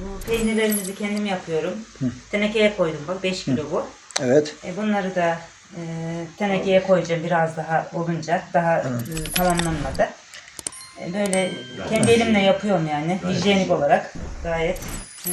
Bu peynirlerimizi kendim yapıyorum. Tenekeye koydum bak 5 kilo bu. Evet. E, bunları da e, tenekeye koyacağım biraz daha olunca. Daha e, tamamlanmadı. E, böyle kendi elimle yapıyorum yani. Hijyenik olarak gayet. e,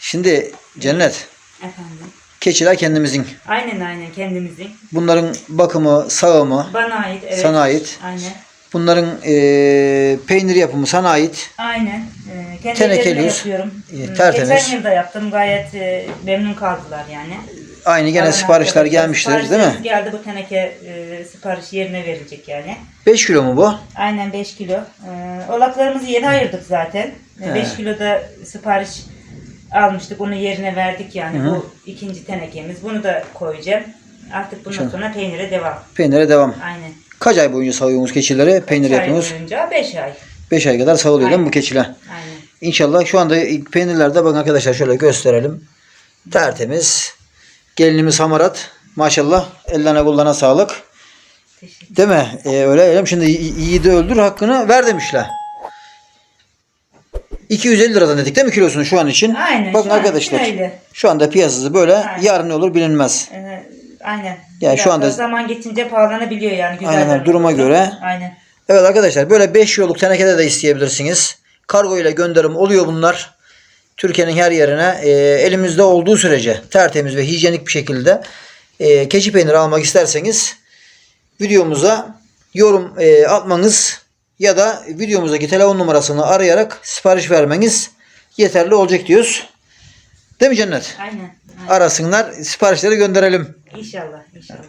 Şimdi Cennet, efendim. keçiler kendimizin. Aynen aynen kendimizin. Bunların bakımı, sağımı Bana ait evet. sana ait. Aynen. Bunların eee, peynir yapımı sana ait. Aynen. E, kendi ellerimle yapıyorum. İyi, Hmm, tertemiz. Geçen yıl da yaptım. Gayet e, memnun kaldılar yani. Aynı gene Kalan siparişler arkadaşlar, gelmiştir değil siparişlerimiz mi? geldi bu teneke e, sipariş yerine verilecek yani. 5 kilo mu bu? Aynen 5 kilo. Ee, olaklarımızı yeni ayırdık zaten. He. 5 kilo da sipariş almıştık. Onu yerine verdik yani. Hı. Bu ikinci tenekemiz. Bunu da koyacağım. Artık bundan Şu- sonra peynire devam. Peynire devam. Aynen. Kaç ay boyunca sağıyorsunuz keçileri? Peynir yapıyorsunuz. boyunca 5 ay. 5 ay kadar sağlıyor değil mi bu keçiler? Aynen. İnşallah şu anda ilk peynirlerde bakın arkadaşlar şöyle gösterelim. Tertemiz. Gelinimiz hamarat. Maşallah. Ellerine kollarına sağlık. Değil mi? Ee, öyle öyle. Şimdi yi- yiğidi öldür hakkını ver demişler. 250 liradan dedik değil mi kilosunu şu an için? Aynen, Bakın şu arkadaşlar. Şu anda piyasası böyle. Aynen. Yarın ne olur bilinmez. Ee, aynen. Yani şu anda- da zaman geçince pahalanabiliyor yani. Güzel Aynen, duruma göre. Aynen. Evet arkadaşlar böyle 5 yoluk tenekede de isteyebilirsiniz. Kargo ile gönderim oluyor bunlar. Türkiye'nin her yerine e, elimizde olduğu sürece tertemiz ve hijyenik bir şekilde e, keçi peyniri almak isterseniz videomuza yorum e, atmanız ya da videomuzdaki telefon numarasını arayarak sipariş vermeniz yeterli olacak diyoruz. Değil mi Cennet? Aynen. Arasınlar siparişleri gönderelim. İnşallah. inşallah.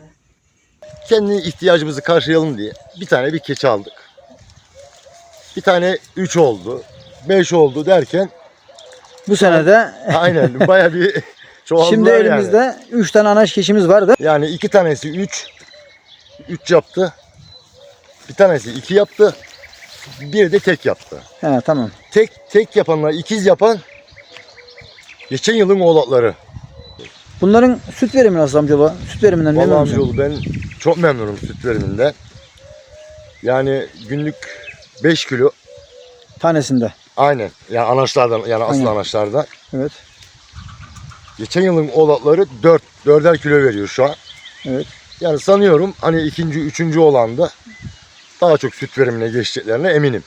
kendi ihtiyacımızı karşılayalım diye bir tane bir keçi aldık. Bir tane 3 oldu, 5 oldu derken Bu senede aynen baya bir çoğaldılar şimdi elimizde 3 tane anaç keçimiz vardı. Yani iki tanesi 3, 3 yaptı. Bir tanesi 2 yaptı. Bir de tek yaptı. He tamam. Tek tek yapanlar ikiz yapan geçen yılın oğlakları. Bunların süt verimi nasıl amcaoğlu? Süt veriminden memnun Vallahi musun? amcaoğlu ben çok memnunum süt veriminden. Yani günlük 5 kilo Tanesinde. aynen yani anaçlardan yani asıl Aynen. anaçlardan. Evet. Geçen yılın oğlakları 4 4'er kilo veriyor şu an. Evet. Yani sanıyorum hani ikinci, üçüncü olan da daha çok süt verimine geçeceklerine eminim.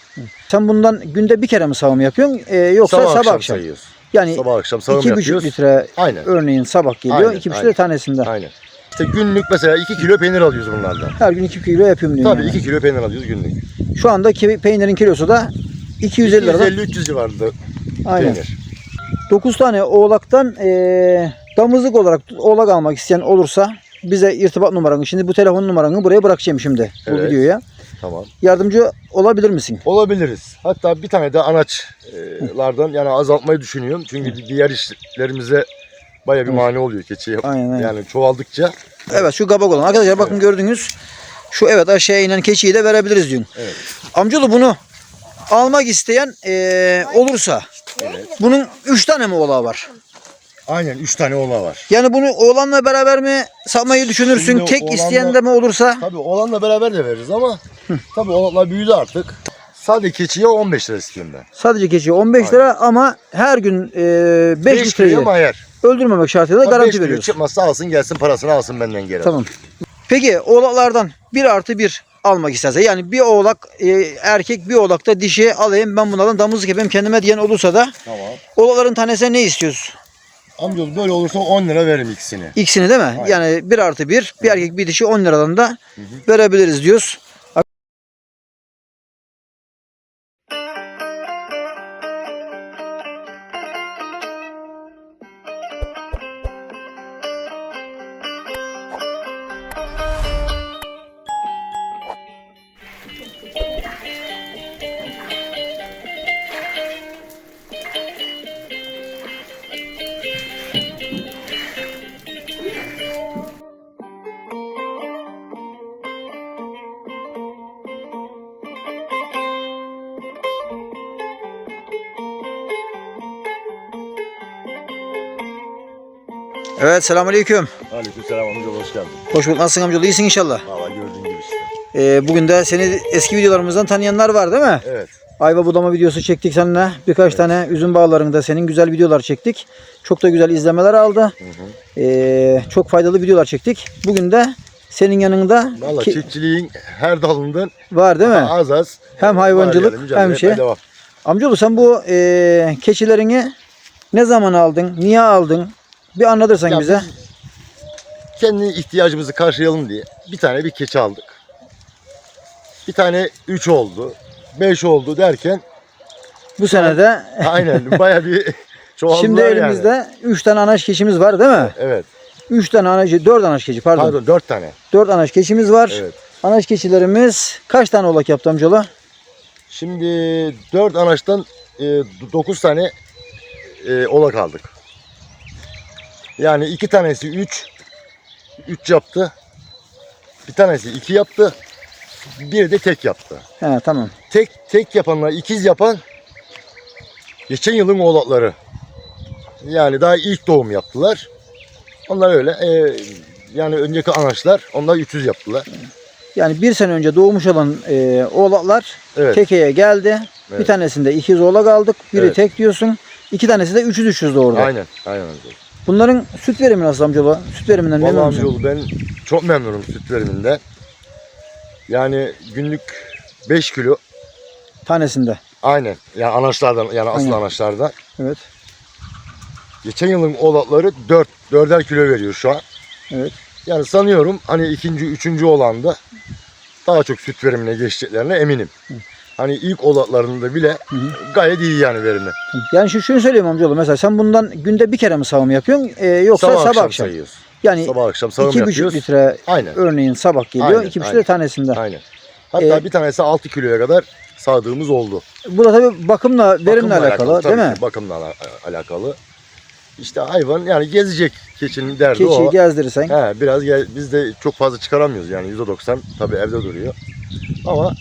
Sen bundan günde bir kere mi sağım yapıyorsun? Ee, yoksa sabah, akşam. sayıyoruz. Yani Sabah akşam sağım iki buçuk yapıyoruz. litre Aynen. örneğin sabah geliyor. Aynen, iki buçuk aynen. litre tanesinden. Aynen. İşte günlük mesela 2 kilo peynir alıyoruz bunlardan. Her gün iki kilo yapıyorum diyorsun. Tabii yani. 2 kilo peynir alıyoruz günlük. Şu anda ki peynirin kilosu da 250 liradan. 250-300 civarında Aynen. peynir. 9 tane oğlaktan ee, damızlık olarak oğlak almak isteyen olursa bize irtibat numaranı, şimdi bu telefon numaranı buraya bırakacağım şimdi bu Evet. videoya. Tamam. Yardımcı olabilir misin? Olabiliriz. Hatta bir tane de anaçlardan yani azaltmayı düşünüyorum. Çünkü diğer işlerimize baya bir mani oluyor keçi. Aynen, aynen. Yani çoğaldıkça. Evet şu kabak olan. Arkadaşlar bakın gördünüz. Şu evet aşağıya inen keçiyi de verebiliriz diyorsun. Evet. Amcaoğlu bunu almak isteyen eee, olursa bunun 3 tane mi oğlağı var? Aynen 3 tane oğla var. Yani bunu oğlanla beraber mi satmayı düşünürsün? Şimdi Tek oğlanla- isteyen de mi olursa? Tabii oğlanla beraber de veririz ama tabii oğlanlar büyüdü artık. Sadece keçiye 15 lira istiyorum ben. Sadece keçi 15 lira ama her gün eee 5 5 litreyi kiloya mayar. öldürmemek şartıyla Tabii beş garanti kilo veriyoruz. çıkmazsa alsın gelsin parasını alsın benden geri. Tamam. Peki oğlaklardan 1 artı 1 almak isterse yani bir oğlak e, erkek bir oğlak da dişi alayım ben bunlardan damızlık yapayım kendime diyen olursa da Tamam. oğlakların tanesine ne istiyoruz? Amcaoğlu böyle olursa 10 lira veririm ikisini. İkisini değil mi? Aynen. Yani bir artı bir, bir erkek bir dişi 10 liradan da verebiliriz diyoruz. Evet selamünaleyküm. Aleykümselam amcaoğlu hoş geldin. Hoş bulduk. Nasılsın amcaoğlu? İyisin inşallah. Valla gördüğün gibi işte. Ee, bugün de seni eski videolarımızdan tanıyanlar var değil mi? Evet. Ayva budama videosu çektik seninle. Birkaç tane üzüm bağlarında senin güzel videolar çektik. Çok da güzel izlemeler aldı. Ee, çok faydalı videolar çektik. Bugün de senin yanında Valla ki- çiftçiliğin her dalından var değil mi? az az. Hem hayvancılık yani, hem şey. Amcaoğlu sen bu e, keçilerini ne zaman aldın? Niye aldın? Bir anlatırsan Ya bize. biz kendi ihtiyacımızı karşılayalım diye bir tane bir keçi aldık. Bir tane 3 oldu. 5 oldu derken Bu senede aynen baya bir çoğaldılar şimdi yani. elimizde 3 tane anaç keçimiz var değil mi? Evet. 3 tane anaç, 4 anaç keçi pardon. Pardon 4 tane. 4 anaç keçimiz var. Evet. Anaç keçilerimiz kaç tane oğlak yaptı amcaoğlu? Şimdi 4 anaçtan 9 tane e, oğlak aldık. Yani iki tanesi 3 3 yaptı. Bir tanesi 2 yaptı. Bir de tek yaptı. He tamam. Tek tek yapanlar ikiz yapan geçen yılın oğlakları. Yani daha ilk doğum yaptılar. Onlar öyle e, yani önceki anaçlar onlar 300 yaptılar. Yani bir sene önce doğmuş olan e, oğlaklar Evet. tekeye geldi. Bir Evet. tanesinde ikiz oğlak aldık. Biri Evet. tek diyorsun. İki tanesi de 300 300 doğurdu. Aynen. Aynen. Bunların süt verimi nasıl amcaoğlu? Süt veriminden memnun Vallahi musun? amcaoğlu ben çok memnunum süt veriminden. Yani günlük 5 kilo Tanesinde. aynen. Yani anaçlardan yani asıl Aynen. anaçlardan. Evet. Geçen yılın oğlakları 4 4'er kilo veriyor şu an. Evet. Yani sanıyorum hani ikinci, üçüncü olan da daha çok süt verimine geçeceklerine eminim. Hani ilk oğlaklarında bile hı. gayet iyi yani verimi. Yani şu şunu söyleyeyim amcaoğlu. Mesela sen bundan günde bir kere mi sağım yapıyorsun? E, yoksa sabah, akşam. sayıyoruz. Yani Sabah akşam sağım iki buçuk yapıyoruz. litre Aynen. örneğin sabah geliyor. Aynen, iki buçuk aynen. litre tanesinden. Aynen. Hatta Ee, bir tanesi 6 kiloya kadar sağdığımız oldu. Bu da tabii bakımla, verimle Bakımla alakalı, değil tabii mi? ki, Bakımla ala- alakalı. İşte hayvan yani gezecek keçinin derdi Keçiyi o. gezdirirsen. He, biraz gel, biz de çok fazla çıkaramıyoruz yani %90 tabii evde duruyor. Ama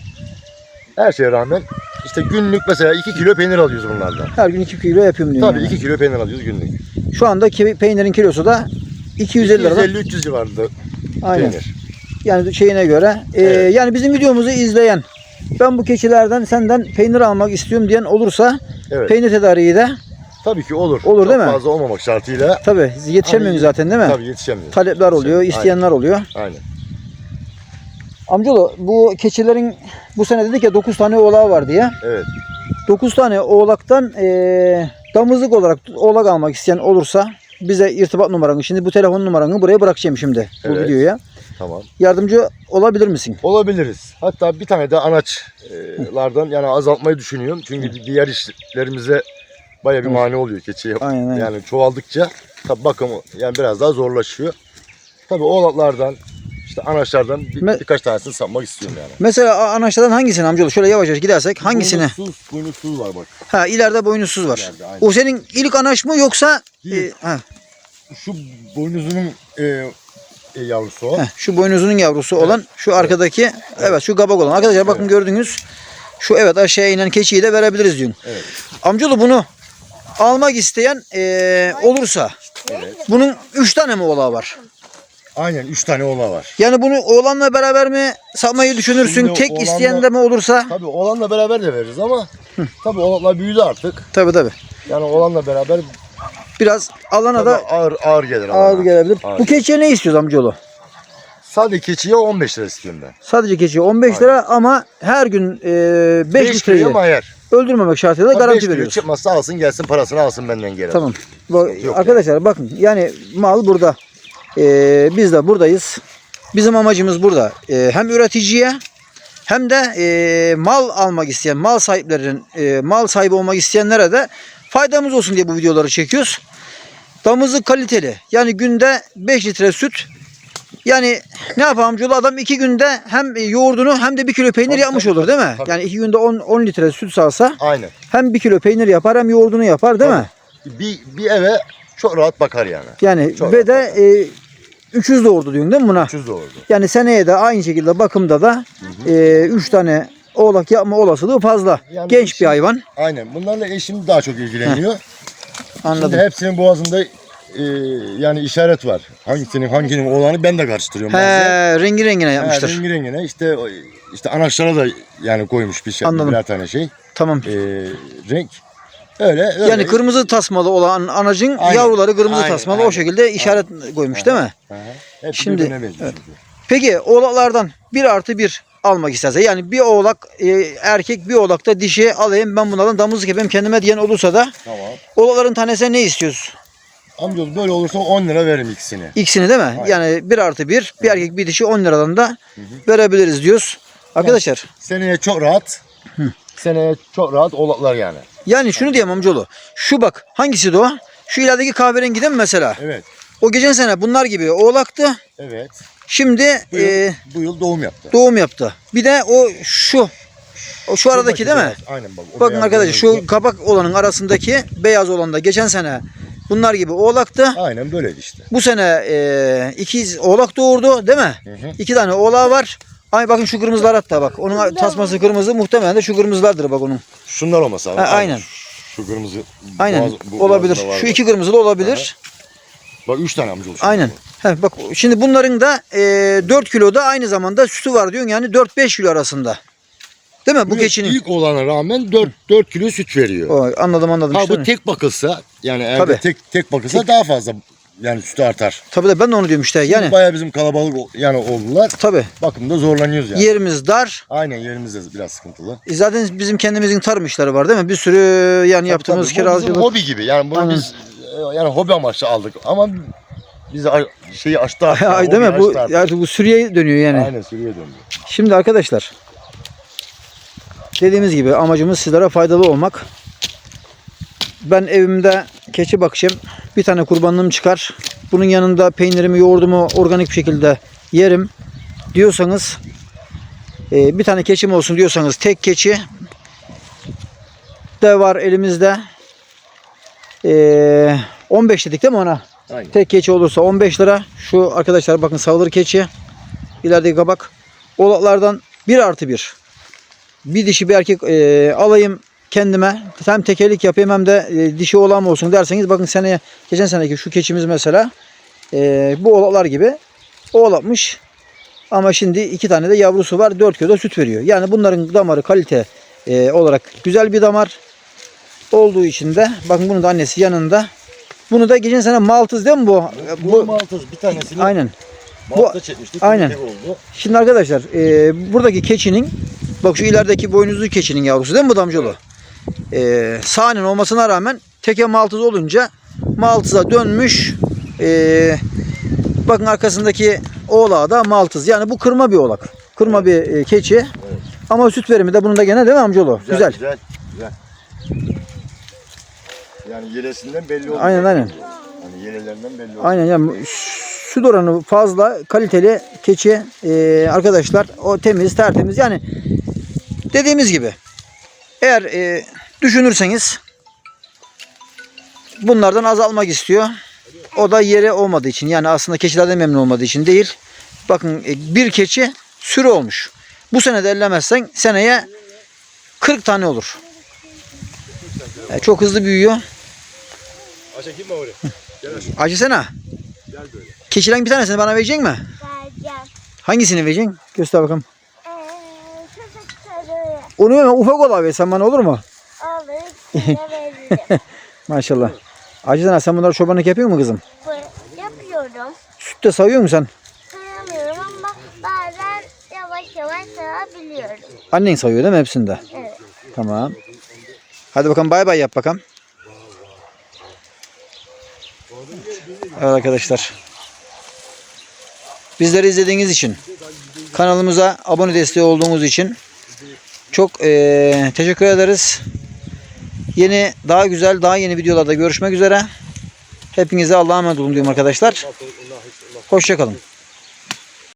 her şeye rağmen işte günlük mesela 2 kilo peynir alıyoruz bunlardan. Her gün 2 kilo yapıyorum diyorsun. Tabii yani. 2 kilo peynir alıyoruz günlük. Şu anda ki- peynirin kilosu da 250 liradan. 250-300 civarında Aynen. peynir. Yani şeyine göre. Ee, Evet. Yani bizim videomuzu izleyen ben bu keçilerden senden peynir almak istiyorum diyen olursa Evet. peynir tedariği de Tabii ki olur. Olur çok değil mi? fazla olmamak şartıyla tabii yetişemiyorsun Hani- zaten değil mi? tabii yetişemiyor. Talepler oluyor, Aynen. isteyenler oluyor. Aynen. Amcaoğlu bu keçilerin bu sene dedik ya 9 tane oğlağı var diye. Evet. 9 tane oğlaktan eee damızlık olarak oğlak almak isteyen olursa bize irtibat numaranı şimdi bu telefon numaranı buraya bırakacağım şimdi bu Evet. videoya. Tamam. Yardımcı olabilir misin? Olabiliriz. Hatta bir tane de anaçlardan yani azaltmayı düşünüyorum. Çünkü diğer işlerimize baya bir mani oluyor keçi. Aynen, aynen. Yani çoğaldıkça tabi bakımı yani biraz daha zorlaşıyor. Tabi oğlaklardan işte anaçlardan bir, Me- birkaç tanesini satmak istiyorum yani. Mesela anaçlardan hangisini amcaoğlu? Şöyle yavaş yavaş gidersek hangisine? Boynuzsuz, boynuzsuz var bak. Ha ileride boynuzsuz var. İleride, aynen. O senin ilk anaç mı yoksa Değil. e, ha, Şu boynuzunun e, e, yavrusu o. heh, şu boynuzunun yavrusu olan şu arkadaki evet, şu kabak olan. Arkadaşlar bakın Evet. gördünüz. Şu evet aşağıya inen keçiyi de verebiliriz diyorsun. Evet. Amcaoğlu bunu almak isteyen e, olursa Evet. bunun 3 tane mi oğlağı var? Aynen 3 tane oğlan var. Yani bunu oğlanla beraber mi satmayı düşünürsün? Şimdi Tek oğlanla- isteyen de mi olursa? Tabi oğlanla beraber de veririz ama tabi oğlanlar büyüdü artık. Tabii tabii. Yani oğlanla beraber Biraz alana tabii da ağır ağır gelir. ağır alana. gelebilir. Ağır Bu keçiye ne istiyoruz amcaoğlu? Sadece keçiye 15 lira istiyorum ben. Sadece keçi 15 lira ama her gün e, 5 5 litreyi öldürmemek şartıyla garanti 5 kilo veriyoruz. çıkmazsa alsın gelsin parasını alsın benden geri. Tamam. Bak, Yok arkadaşlar bakın yani mal burada. E, biz de buradayız. Bizim amacımız burada. E, hem üreticiye hem de e, mal almak isteyen, mal sahiplerinin, e, mal sahibi olmak isteyenlere de faydamız olsun diye bu videoları çekiyoruz. Damızlık kaliteli. Yani günde 5 litre süt. Yani ne yapalım amcaoğlu adam 2 günde hem yoğurdunu hem de 1 kilo peynir Tabii, yapmış tabii, olur değil mi? tabii. Yani 2 günde 10, 10 litre süt sağsa Aynen. hem 1 kilo peynir yapar hem yoğurdunu yapar değil mi? Bir, bir eve çok rahat bakar yani. Yani Çok ve de e, 300 doğurdu diyorsun değil mi buna? 300 doğurdu. Yani seneye de aynı şekilde bakımda da 3 tane oğlak yapma olasılığı fazla. Yani Genç eşim- bir hayvan. Aynen. Bunlarla eşim daha çok ilgileniyor. Anladım. Şimdi hepsinin boğazında e, yani işaret var. Hangisinin hanginin olanı ben de karıştırıyorum bazen. He, rengi rengine Ha, yapmıştır. rengi rengine işte o- işte anaçlara da yani koymuş bir şey Anladım. birer tane şey Tamam. e, renk. Öyle, öyle. Yani kırmızı tasmalı olan anacın Aynen. yavruları kırmızı Aynen, tasmalı o aynen. şekilde işaret koymuş değil mi? Aha. Şimdi- birbirine benziyor çünkü. Peki oğlaklardan bir artı bir almak isterse yani bir oğlak e, erkek bir oğlak da dişi alayım ben bunlardan damızlık yapayım kendime diyen olursa da Tamam. oğlakların tanesine ne istiyoruz? Amcaoğlu böyle olursa 10 lira veririm ikisini. İkisini değil mi? Yani bir artı bir bir erkek bir dişi 10 liradan da verebiliriz diyoruz. Arkadaşlar Seneye çok rahat. Seneye çok rahat oğlaklar yani. Yani şunu diyeyim amcaoğlu. Şu bak hangisi de o? Şu ilerideki kahverengi değil mi mesela? Evet. O geçen sene bunlar gibi oğlaktı. Evet. Şimdi Bu yıl, e, bu yıl doğum yaptı. doğum yaptı. Bir de o şu. O şu aradaki değil mi? beyaz, Aynen bak. Bakın arkadaşlar şu kapak olanın arasındaki beyaz olan da geçen sene bunlar gibi oğlaktı. Aynen böyleydi işte. Bu sene e, ikiz oğlak doğurdu değil mi? Hı hı. İki tane oğlağı var. Ay bakın şu kırmızılar hatta bak. Onun tasması kırmızı muhtemelen de şu kırmızılardır bak onun. Şunlar olmasa. Ha, aynen. Şu kırmızı. Aynen boğaz- bu olabilir. Şu iki kırmızı da olabilir. Bak 3 tane amcaoğlu. şu Aynen. He, bak şimdi bunların da e, 4 kiloda aynı zamanda sütü var diyorsun yani 4-5 kilo arasında. Değil mi bu Bu keçinin? ilk olana rağmen 4 4 kilo süt veriyor. O, anladım anladım. Ha işte. bu tek bakılsa yani eğer tek tek bakılsa daha fazla yani sütü artar. Tabii de ben de onu diyorum işte. Yani Yani bayağı bizim kalabalık yani oldular. tabii Bakımda zorlanıyoruz yani. yerimiz dar. Aynen yerimiz de biraz sıkıntılı. E, Zaten bizim kendimizin tarım işleri var değil mi? Bir sürü yani yaptığımız Tabii, bu bizim kirazcılık. hobi gibi. Yani bunu Aynen. biz e, yani hobi amaçlı aldık ama bizi a- şeyi açtı artık. Yani, değil mi? Bu artık. yani bu sürüye dönüyor yani. Aynen sürüye döndü. Şimdi arkadaşlar dediğimiz gibi amacımız sizlere faydalı olmak. Ben evimde keçi bakışım. Bir tane kurbanlığım çıkar. Bunun yanında peynirimi, yoğurdumu organik bir şekilde yerim diyorsanız e, bir tane keçim olsun diyorsanız tek keçi de var elimizde. E, 15 dedik değil mi ona? Aynen. Tek keçi olursa 15 lira. Şu arkadaşlar bakın sağılır keçi. İlerideki kabak. Oğlaklardan 1 artı 1. Bir dişi bir erkek e, alayım kendime. Hem tekerlik yapayım hem de e, dişi oğlan olsun derseniz bakın seneye geçen seneki şu keçimiz mesela e, bu oğlaklar gibi oğlakmış. Ama şimdi iki tane de yavrusu var. 4 kilo da süt veriyor. Yani bunların damarı kalite e, olarak güzel bir damar olduğu için de bakın bunun da annesi yanında. Bunu da geçen sene Maltız değil mi bu? Bu bu maltız bir tanesini aynen. malta çekmiştik. aynen. oldu. Şimdi arkadaşlar e, buradaki keçinin bak şu ilerideki boynuzlu keçinin yavrusu değil mi bu damcılı? E, sahnen olmasına rağmen teke maltız olunca maltıza dönmüş. E, bakın arkasındaki oğlağı da maltız. Yani bu kırma bir oğlak. Kırma bir e, keçi. Ama süt verimi de bunun da gene değil mi amcaoğlu? Güzel. Güzel. Güzel. Yani yelesinden belli oluyor. Aynen, aynen. Hani yelelerinden belli oluyor. Aynen yani süt oranı fazla kaliteli keçi e, arkadaşlar o temiz tertemiz yani dediğimiz gibi eğer e, düşünürseniz bunlardan azalmak istiyor. O da yeri olmadığı için yani aslında keçilerden memnun olmadığı için değil. Bakın e, bir keçi sürü olmuş. Bu sene de ellemezsen seneye 40 tane olur. E, çok hızlı büyüyor. Acısana. Keçilerin bir tanesini bana verecek mi? Vereceğim. Hangisini vereceksin? Göster bakalım. Onu hemen ufak olan versen bana olur mu? veririm. Maşallah. Acısana sen bunları çobanlık yapıyor mu kızım? Yapıyorum. Süt de sayıyor musun sen? Sayamıyorum ama bazen yavaş yavaş sayabiliyorum. Annen sayıyor değil mi hepsinde? Evet. Tamam. Hadi bakalım bay bay yap bakalım. Evet arkadaşlar. Bizleri izlediğiniz için, kanalımıza abone desteği olduğunuz için çok eee, teşekkür ederiz. Yeni, daha güzel, daha yeni videolarda görüşmek üzere. Hepinize Allah'a emanet olun diyorum arkadaşlar. Hoşçakalın.